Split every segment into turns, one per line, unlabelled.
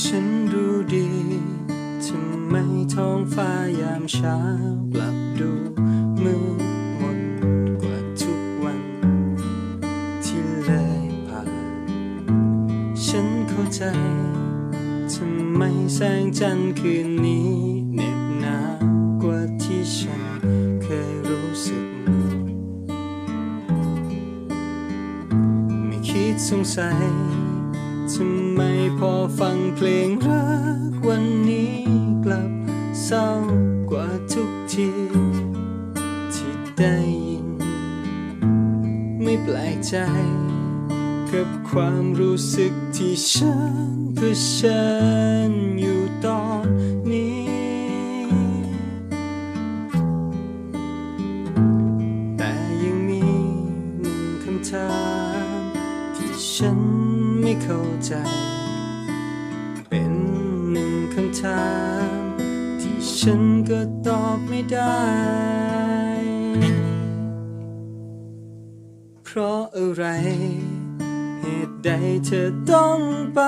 ฉันรู้ดีทำไมท้องฟ้ายามเช้ากลับดูมืดมนกว่าทุกวัน ที่เลยผ่าน ฉันเข้าใจทำไมแสงจันทร์คืนนี้เหน็บหนาวกว่าที่ฉันเคยรู้สึก ไม่คิดสงสัยทำไม ฟังเพลงรักวันนี้กลับเศร้ากว่าทุกทีที่ได้ยิน ไม่แปลกใจ กับความรู้สึกที่ฉันเพื่อฉันอยู่ตอนนี้ แต่ยังมีหนึ่งคำถามที่ฉันไม่เข้าใจ ถามที่ฉันก็ตอบไม่ได้ เพราะอะไร เหตุใดเธอต้องไป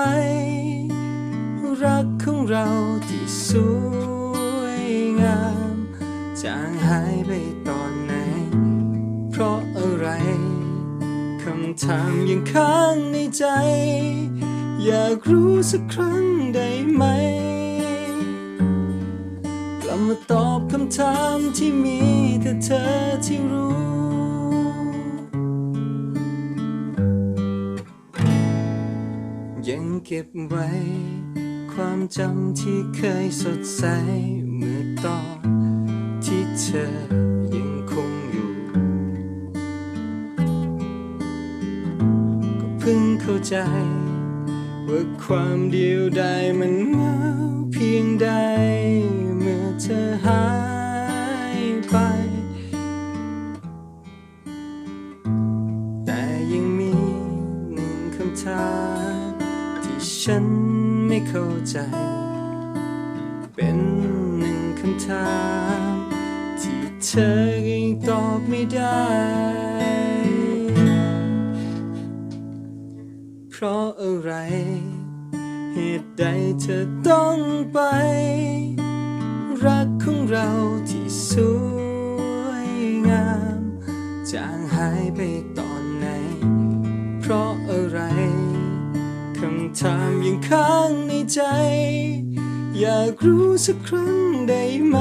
รักของเราที่สวยงามจางหายไปตอนไหน เพราะอะไรคำถามยังค้างในใจ อยากรู้สักครั้งได้ไหม มาตอบคำถามที่มีแต่เธอที่รู้ ยังเก็บไว้ ความจำที่เคยสดใสเมื่อตอนที่เธอยังคงอยู่ ก็เพิ่งเข้าใจว่าความเดียวดายมันเหงาเพียงใด นึ่งที่ฉันไม่เข้าใจ เป็นหนึ่งคำถามที่เธอยังตอบไม่ได้ เพราะอะไร เหตุใดเธอต้องไป รักของเราที่สวยงาม จางหายไปตอนไหน เพราะ่ค้างในใจ อยากรู้สักครั้งได้ไหม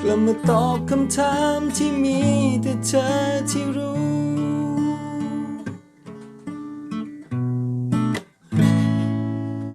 กลับมาตอบคำถามที่มีแต่เธอที่รู้